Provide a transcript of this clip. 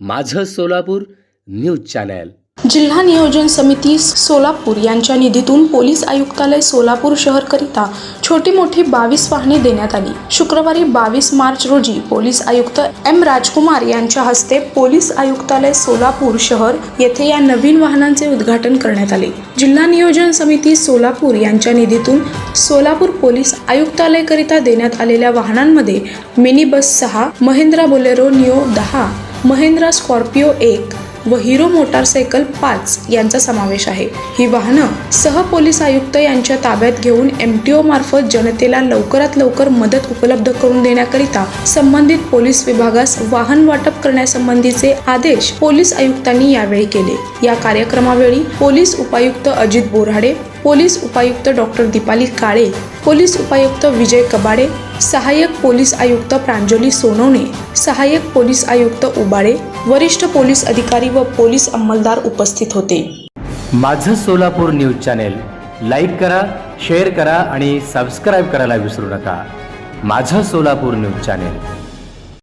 माझं Solapur news channel. जिल्हा नियोजन समिती सोलापूर यांच्या निधीतून पोलीस आयुक्तालय सोलापूर शहरकरिता छोटी मोठी बावीस वाहने देण्यात आली. शुक्रवारी बावीस मार्च रोजी पोलीस आयुक्त एम राजकुमार यांच्या हस्ते पोलीस आयुक्तालय सोलापूर शहर येथे या नवीन वाहनांचे उद्घाटन करण्यात आले. जिल्हा नियोजन समिती सोलापूर यांच्या निधीतून सोलापूर पोलीस आयुक्तालयकरिता देण्यात आलेल्या वाहनांमध्ये मिनी बस सहा महिंद्रा बोलेरो निओ दहा महिंद्रा स्कॉर्पिओ एक व हिरो मोटारसायकल पाच यांचा समावेश आहे. ही वाहनं सह पोलीस आयुक्त यांच्या ताब्यात घेऊन एम टी ओ मार्फत जनतेला लवकरात लवकर मदत उपलब्ध करून देण्याकरिता संबंधित पोलीस विभागास वाहन वाटप करण्यासंबंधीचे आदेश पोलीस आयुक्तांनी यावेळी केले. या कार्यक्रमावेळी पोलीस उपायुक्त अजित बोराडे पोलीस उपायुक्त डॉक्टर दीपाली काळे पोलीस उपायुक्त विजय कबाडे सहाय्यक पोलीस आयुक्त प्रांजली सोनवणे सहाय्यक पोलीस आयुक्त उबाळे वरिष्ठ पोलीस अधिकारी व पोलीस अंमलदार उपस्थित होते. माझं सोलापूर न्यूज चॅनेल लाईक करा शेअर करा आणि सबस्क्राईब करायला विसरू नका. माझं सोलापूर न्यूज चॅनेल.